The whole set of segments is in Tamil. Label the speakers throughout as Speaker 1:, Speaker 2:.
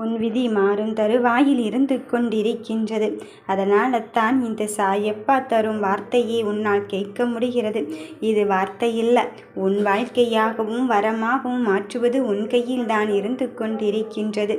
Speaker 1: உன் விதி மாறும் தருவாயில் இருந்து கொண்டிருக்கின்றது. அதனால்தான் இந்த சாயப்பா தரும் வார்த்தையை உன்னால் கேட்க முடிகிறது. இது வார்த்தையில்ல. உன் வாழ்க்கையாகவும் வரமாகவும் மாற்றுவது உன் கையில் தான் இருந்து கொண்டிருக்கின்றது.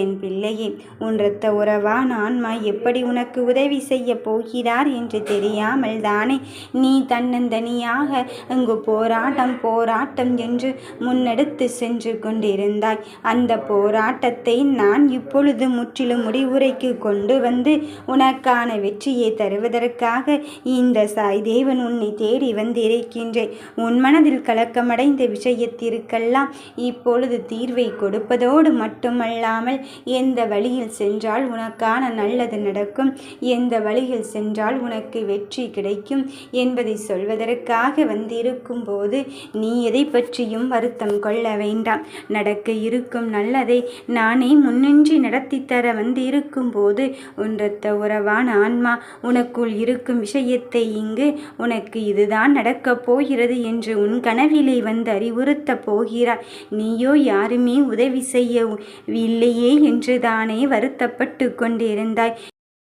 Speaker 1: என் பிள்ளையே உன் இரத்த உறவான ஆன்மா எப்படி உனக்கு உதவி செய்ய போகிறார் என்று தெரியாமல் தானே நீ தன்னந்தனியாக அங்கு போராட்டம் போராட்டம் என்று முன்னெடுத்து சென்று கொண்டிருந்தாய். அந்த போராட்டத்தை நான் இப்பொழுது முற்றிலும் முடிவுரைக்கு கொண்டு வந்து உனக்கான வெற்றியை தருவதற்காக இந்த சாய் தேவன் உன்னை தேடி வந்திருக்கின்றேன். உன் மனதில் கலக்கமடைந்த விஷயத்திற்கெல்லாம் இப்பொழுது தீர்வை கொடுப்பதோடு மட்டுமல்லாமல் எந்த வழியில் சென்றால் உனக்கான நல்லது நடக்கும். எந்த வழியில் சென்றால் உனக்கு வெற்றி கிடைக்கும் என்பதை சொல்வதற்காக வந்திருக்கும் போது நீ எதை பற்றியும் வருத்தம் கொள்ள வேண்டாம். நடக்க இருக்கும் நல்லதை நானே முன்னின்றி நடத்தி தர வந்திருக்கும் போது ஒன்றத்த உறவான ஆன்மா உனக்குள் இருக்கும் விஷயத்தை இங்கு உனக்கு இதுதான் நடக்கப் போகிறது என்று உன் கனவிலே வந்து அறிவுறுத்தப் போகிறார் நீயோ யாருமே உதவி செய்யவில்லையே என்று தானே வருத்தப்பட்டு கொண்டிருந்தாய்.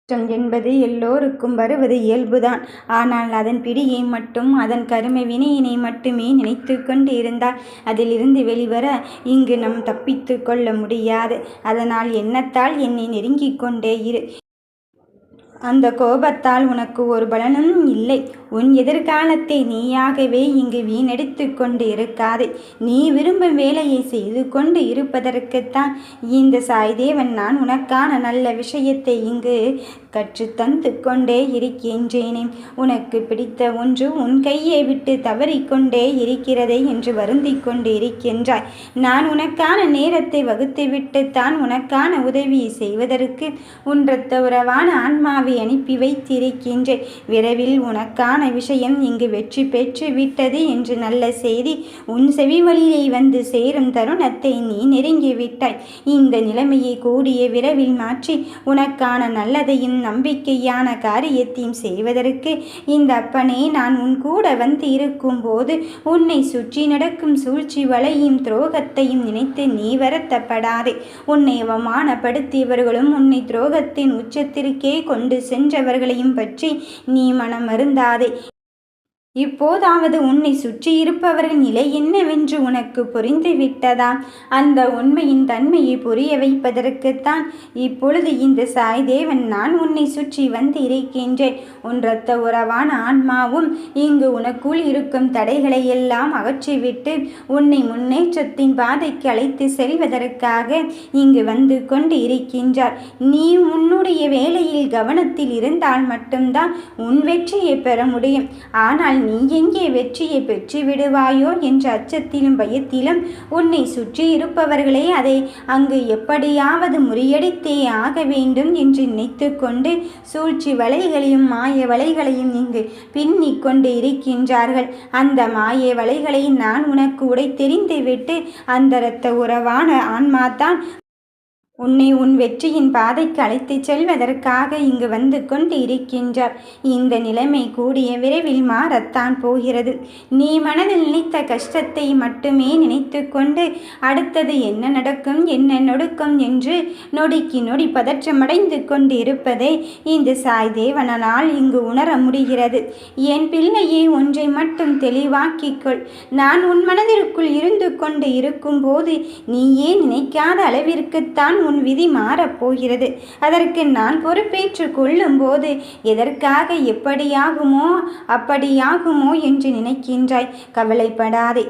Speaker 1: கஷ்டம் என்பது எல்லோருக்கும் வருவது இயல்புதான். ஆனால் அதன் பிடியை மட்டும் அதன் கருமை வினையினை மட்டுமே நினைத்து கொண்டு இருந்தால் அதிலிருந்து வெளிவர இங்கு நம் தப்பித்து கொள்ள முடியாது. அதனால் எண்ணத்தால் என்னை நெருங்கிக் கொண்டே இரு. அந்த கோபத்தால் உனக்கு ஒரு பலனும் இல்லை. உன் எதிர்காலத்தை நீயாகவே இங்கு வீணடித்து கொண்டு இருக்காதே. நீ விரும்பும் வேலையை செய்து கொண்டு இருப்பதற்குத்தான் இந்த சாய்தேவன் நான் உனக்கான நல்ல விஷயத்தை இங்கு கற்றுத்தந்து கொண்டே இருக்கின்றேனே. உனக்கு பிடித்த ஒன்று உன் கையை விட்டு தவறிக்கொண்டே இருக்கிறதே என்று வருந்தி கொண்டு இருக்கின்றாய். நான் உனக்கான நேரத்தை வகுத்துவிட்டு தான் உனக்கான உதவியை செய்வதற்கு உன்றத்த உறவான ஆன்மாவை அனுப்பி வைத்திருக்கின்றேன். விரைவில் உனக்கான விஷயம் இங்கு வெற்றி பெற்று விட்டது என்று நல்ல செய்தி உன் செவி வழியை வந்து சேரும் தருணத்தை நீ நெருங்கிவிட்டாய் இந்த நிலைமையை கூடிய விரைவில் மாற்றி உனக்கான நல்லதையும் நம்பிக்கையான காரியத்தையும் செய்வதற்கு இந்த அப்பனே நான் உன் கூட வந்து இருக்கும்போது உன்னை சுற்றி நடக்கும் சூழ்ச்சி வலையும் துரோகத்தையும் நினைத்து நீ வருத்தப்படாதே. உன்னை அவமானப்படுத்தியவர்களும் உன்னை துரோகத்தின் உச்சத்திற்கே கொண்டு சென்றவர்களையும் பற்றி நீ மனம் மருந்தாதே இப்போதாவது உன்னை சுற்றியிருப்பவர்கள் நிலை என்னவென்று உனக்கு புரிந்து விட்டதா அந்த உண்மையின் தன்மையை புரிய வைப்பதற்குத்தான் இப்பொழுது இந்த சாய் தேவன் நான் உன்னை சுற்றி வந்து இருக்கின்றேன் உன் இரத்த உறவான ஆன்மாவும் இங்கு உனக்குள் இருக்கும் தடைகளை எல்லாம் அகற்றிவிட்டு உன்னை முன்னேற்றத்தின் பாதைக்கு அழைத்து செல்வதற்காக இங்கு வந்து கொண்டு இருக்கின்றார் நீ உன்னுடைய வேலையில் கவனத்தில் இருந்தால் மட்டும்தான் உன் வெற்றியை பெற முடியும். ஆனால் நீ எங்கே வெற்றியை பெற்று விடுவாயோ என்ற அச்சத்திலும் பயத்திலும் உன்னை சுற்றி இருப்பவர்களே அதை அங்கு எப்படியாவது முறியடித்தே ஆக வேண்டும் என்று நினைத்து கொண்டு சூழ்ச்சி வலைகளையும் மாய வலைகளையும் இங்கு பின்னிக் கொண்டு இருக்கின்றார்கள். அந்த மாய வலைகளை நான் உனக்கு உடை தெரிந்துவிட்டு அந்த இரத்த உறவான ஆன்மாதான் உன்னை உன் வெற்றியின் பாதைக்கு அழைத்துச் செல்வதற்காக இங்கு வந்து கொண்டு இருக்கின்றார். இந்த நிலைமை கூடிய விரைவில் மாறத்தான் போகிறது. நீ மனதில் நினைத்த கஷ்டத்தை மட்டுமே நினைத்து கொண்டு அடுத்தது என்ன நடக்கும் என்ன நொடுக்கும் என்று நொடிக்கு நொடி பதற்றமடைந்து கொண்டு இருப்பதை இந்த சாய் தேவனால் இங்கு உணர முடிகிறது. என் பிள்ளையை ஒன்றை மட்டும் தெளிவாக்கிக்கொள் நான் உன் மனதிற்குள் இருந்து கொண்டு இருக்கும்போது நீயே நினைக்காத அளவிற்குத்தான் உன் விதி மாறப்போகிறது. அதற்கு நான் பொறுப்பேற்று கொள்ளும்போது எதற்காக எப்படியாகுமோ அப்படியாகுமோ என்று நினைக்கின்றாய். கவலைப்படாதே.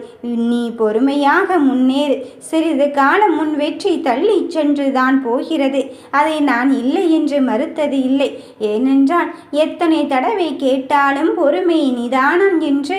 Speaker 1: நீ பொறுமையாக முன்னேறு. சிறிது காலம் முன் வெற்றி தள்ளி சென்று தான் போகிறது. அதை நான் இல்லை என்று மறுத்தது இல்லை. ஏனென்றால் எத்தனை தடவை கேட்டாலும் பொறுமை நிதானம் என்று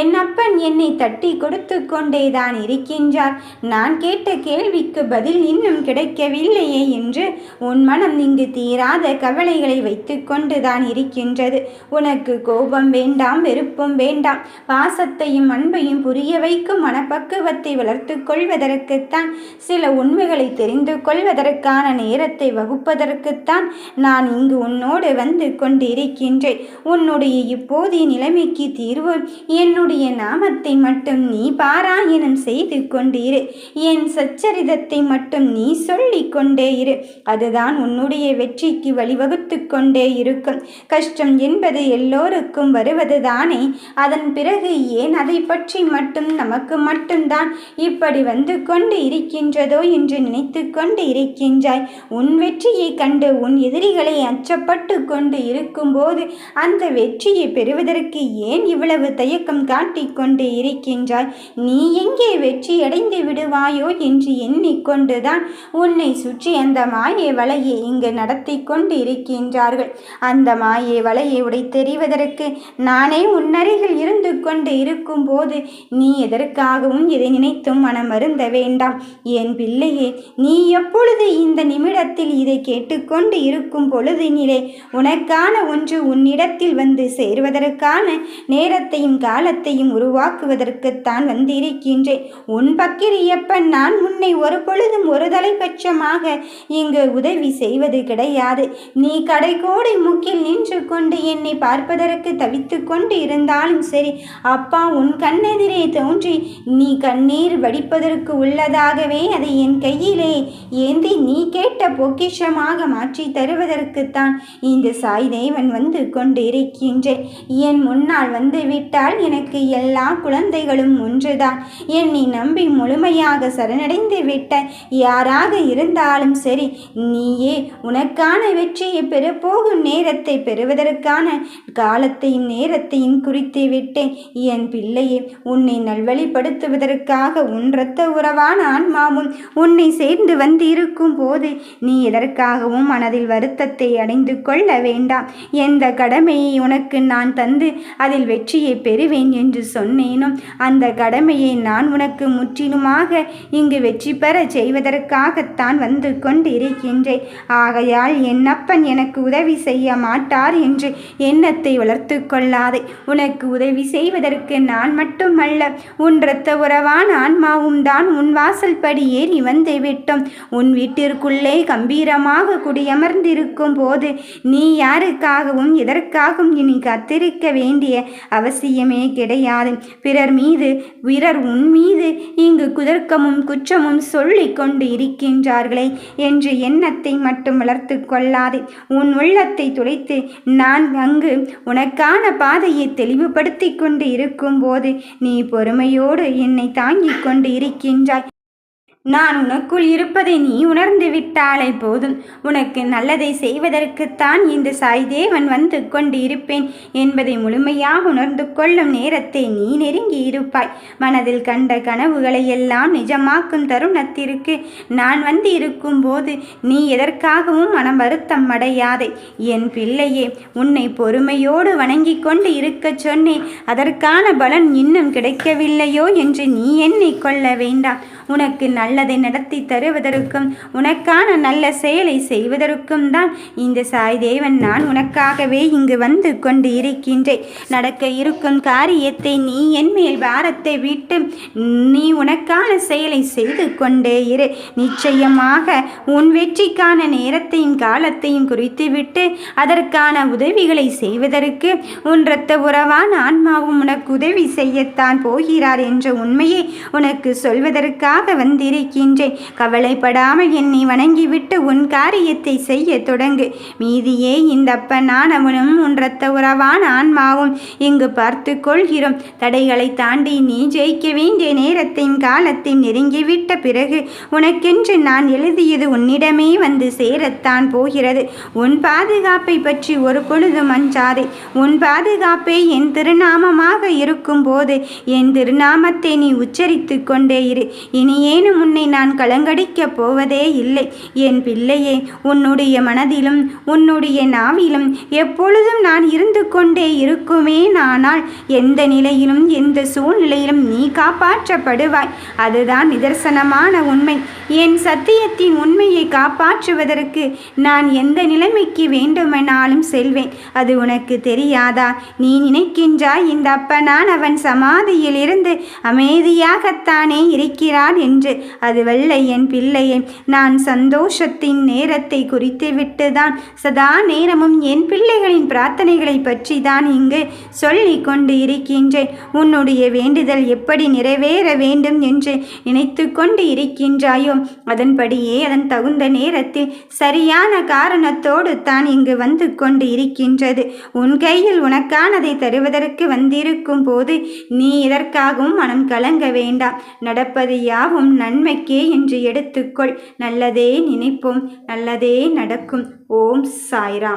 Speaker 1: என் அப்பன் என்னை தட்டி கொடுத்து கொண்டேதான் இருக்கின்றார். நான் கேட்ட கேள்விக்கு பதில் இன்னும் கிடைக்கவில்லை. இல்லையே என்று உன் மனம் இங்கு தீராத கவலைகளை வைத்து கொண்டுதான் இருக்கின்றது. உனக்கு கோபம் வேண்டாம் வெறுப்பும் வேண்டாம். பாசத்தையும் அன்பையும் புரிய வைக்கும் மனப்பக்குவத்தை வளர்த்து கொள்வதற்குத்தான் சில உண்மைகளை தெரிந்து கொள்வதற்கான நேரத்தை வகுப்பதற்குத்தான் நான் இங்கு உன்னோடு வந்து கொண்டிருக்கின்றேன். உன்னுடைய இப்போதைய நிலைமைக்கு தீர்வு என்னுடைய நாமத்தை மட்டும் நீ பாராயணம் செய்து கொண்டிரு. என் சச்சரிதத்தை மட்டும் நீ சொல்லி கொண்டே இரு. அதுதான் உன்னுடைய வெற்றிக்கு வழிவகுத்து கொண்டே இருக்கும். கஷ்டம் என்பது எல்லோருக்கும் வருவது தானே. அதன் பிறகு ஏன் அதை பற்றி மட்டும் நமக்கு மட்டும்தான்? இப்படி வந்து கொண்டு இருக்கின்றதோ என்று நினைத்து கொண்டு இருக்கின்றாய். உன் வெற்றியை கண்டு உன் எதிரிகளை அச்சப்பட்டு கொண்டு இருக்கும்போது அந்த வெற்றியை பெறுவதற்கு ஏன் இவ்வளவு தயக்கம் காட்டிக்கொண்டு இருக்கின்றாய்? நீ எங்கே வெற்றி அடைந்து விடுவாயோ என்று எண்ணிக்கொண்டுதான் உன்னை சுற்றி அந்த மாயை வலையை இங்கு நடத்தி கொண்டு இருக்கின்றார்கள். அந்த மாயை வலையை உடை தெரிவதற்கு நானே உன்னருகில் இருந்து கொண்டு இருக்கும்போது நீ எதற்காகவும் இதை நினைத்தும் மனம் வருந்த வேண்டாம். என் பிள்ளையே நீ எப்பொழுது இந்த நிமிடத்தில் இதை கேட்டுக்கொண்டு இருக்கும் பொழுதினிலே உனக்கான ஒன்று உன்னிடத்தில் வந்து சேருவதற்கான நேரத்தையும் காலத்தையும் உருவாக்குவதற்குத்தான் வந்திருக்கின்றேன். உன் பக்கிரியப்பன் நான் உன்னை ஒரு பொழுதும் ஒரு தலைபட்சமாக இங்கு உதவி செய்வது கிடையாது. நீ கடைக்கோடை முக்கில் நின்று கொண்டு என்னை பார்ப்பதற்கு தவித்து கொண்டு இருந்தாலும் சரி அப்பா உன் கண்ணெதிரே தோன்றி நீ கண்ணீர் வடிப்பதற்கு உள்ளதாகவே அதை என் கையிலே ஏந்தி நீ கேட்ட பொக்கிஷமாக மாற்றி தருவதற்குத்தான் இந்த சாய் தேவன் வந்து கொண்டு இருக்கின்றேன் என் முன்னால் வந்து விட்டால் எனக்கு எல்லா குழந்தைகளும் ஒன்றுதான். என்னை நம்பி முழுமையாக சரணடைந்து விட்ட யாராக இருந்த இருந்தாலும் சரி நீயே உனக்கான வெற்றியை பெறப்போகும் நேரத்தை பெறுவதற்கான காலத்தையும் நேரத்தையும் குறித்து விட்டேன். என் பிள்ளையே உன்னை நல்வழிப்படுத்துவதற்காக உன் இரத்த உறவான ஆன்மாவும் உன்னை சேர்ந்து வந்து இருக்கும் போது நீ எதற்காகவும் மனதில் வருத்தத்தை அடைந்து கொள்ள வேண்டாம். எந்த கடமையை உனக்கு நான் தந்து அதில் வெற்றியை பெறுவேன் என்று சொன்னேனும் அந்த கடமையை நான் உனக்கு முற்றிலுமாக இங்கு வெற்றி பெற செய்வதற்காகத்தான் வந்து கொண்டிருக்கின்றேன் ஆகையால் என் அப்பன் எனக்கு உதவி செய்ய மாட்டார் என்று எண்ணத்தை வளர்த்து கொள்ளாதே. உனக்கு உதவி செய்வதற்கு நான் மட்டுமல்ல உன் இரத்த உறவான ஆன்மாவும் தான் உன் வாசல் படி ஏறி வந்து விட்டோம். உன் வீட்டிற்குள்ளே கம்பீரமாக குடியமர்ந்திருக்கும் போது நீ யாருக்காகவும் எதற்காகவும் இனி காத்திருக்க வேண்டிய அவசியமே கிடையாது. பிறர் மீது பிறர் உன் மீது இங்கு குதர்க்கமும் குற்றமும் சொல்லிக் கொண்டு கொள்வார்களே என்று எண்ணத்தை மட்டும் வளர்த்து கொள்ளாதே. உன் உள்ளத்தை துளைத்து நான் அங்கு உனக்கான பாதையை தெளிவுபடுத்தி கொண்டு இருக்கும்போது நீ பொறுமையோடு என்னை தாங்கிக் கொண்டு இருக்கின்றாய். நான் உனக்குள் இருப்பதை நீ உணர்ந்து விட்டாலே போதும். உனக்கு நல்லதை செய்வதற்குத்தான் இந்த சாய்தேவன் வந்து கொண்டு இருப்பேன் என்பதை முழுமையாக உணர்ந்து கொள்ளும் நேரத்தை நீ நெருங்கி இருப்பாய். மனதில் கண்ட கனவுகளை எல்லாம் நிஜமாக்கும் தருணத்திற்கு நான் வந்து இருக்கும்போது நீ எதற்காகவும் மனம் வருத்தம் அடையாதே. என் பிள்ளையே உன்னை பொறுமையோடு வணங்கி கொண்டு இருக்கச் சொன்னேன். அதற்கான பலன் இன்னும் கிடைக்கவில்லையோ என்று நீ எண்ணிக்கொள்ள வேண்டாம். உனக்கு நல்ல நல்லதை நடத்தி தருவதற்கும் உனக்கான நல்ல செயலை செய்வதற்கும் தான் இந்த சாய் தேவன் நான் உனக்காகவே இங்கு வந்து கொண்டு இருக்கின்றேன். நடக்க இருக்கும் காரியத்தை நீ என் மேல் பாரத்தை விட்டு நீ உனக்கான செயலை செய்து கொண்டே இரு. நிச்சயமாக உன் வெற்றிக்கான நேரத்தையும் காலத்தையும் குறித்துவிட்டு அதற்கான உதவிகளை செய்வதற்கு உன் இரத்த உறவான ஆன்மாவும் உனக்கு உதவி செய்யத்தான் போகிறார் என்ற உண்மையை உனக்கு சொல்வதற்காக வந்திரு வந்திருக்கின்றேன் கவலைப்படாமல் என்னை வணங்கிவிட்டு உன் காரியத்தை செய்ய தொடங்கு. மீதியே இந்த அப்பனானவனும் உன் ரத்த உறவான ஆன்மாவும் இங்கு பார்த்து கொள்கிறோம். தடைகளை தாண்டி நீ ஜெயிக்க வேண்டிய நேரத்தையும் காலத்தையும் நெருங்கிவிட்ட பிறகு உனக்கென்று நான் எழுதியது உன்னிடமே வந்து சேரத்தான் போகிறது. உன் பாதுகாப்பை பற்றி ஒரு பொழுதும் அஞ்சாதே. உன் பாதுகாப்பே என் திருநாமமாக இருக்கும்போது என் திருநாமத்தை நீ உச்சரித்து கொண்டே இரு. இனியேனும் உன்னை நான் கலங்கடிக்கப் போவதே இல்லை. என் பிள்ளையே உன்னுடைய மனதிலும் உன்னுடைய நாவிலும் எப்பொழுதும் நான் இருந்து கொண்டே இருக்குமே ஆனால் எந்த நிலையிலும் எந்த சூழ்நிலையிலும் நீ காப்பாற்றப்படுவாய். அதுதான் நிதர்சனமான உண்மை. என் சத்தியத்தின் உண்மையை காப்பாற்றுவதற்கு நான் எந்த நிலைமைக்கு வேண்டுமெனாலும் செல்வேன். அது உனக்கு தெரியாதா? நீ நினைக்கின்றாய் இந்த அப்பனான் அவன் சமாதியில் இருந்து அமைதியாகத்தானே இருக்கிறான் என்று. அதுவல்ல என் பிள்ளையே நான் சந்தோஷத்தின் நேரத்தை குறித்துவிட்டு தான் சதா நேரமும் என் பிள்ளைகளின் பிரார்த்தனைகளை பற்றி தான் இங்கு சொல்லி கொண்டு இருக்கின்றேன். உன்னுடைய வேண்டுதல் எப்படி நிறைவேற வேண்டும் என்று நினைத்து கொண்டு இருக்கின்றாயோ அதன்படியே அதன் தகுந்த நேரத்தில் சரியான காரணத்தோடு தான் இங்கு வந்து கொண்டு இருக்கின்றது. உன் கையில் உனக்கானதை தருவதற்கு வந்திருக்கும் போது நீ இதற்காகவும் மனம் கலங்க வேண்டாம். நடப்பது யாவும் நன்மை நன்மைக்கே என்று எடுத்துக்கொள். நல்லதே நினைப்போம் நல்லதே நடக்கும். ஓம் சாய்ராம்.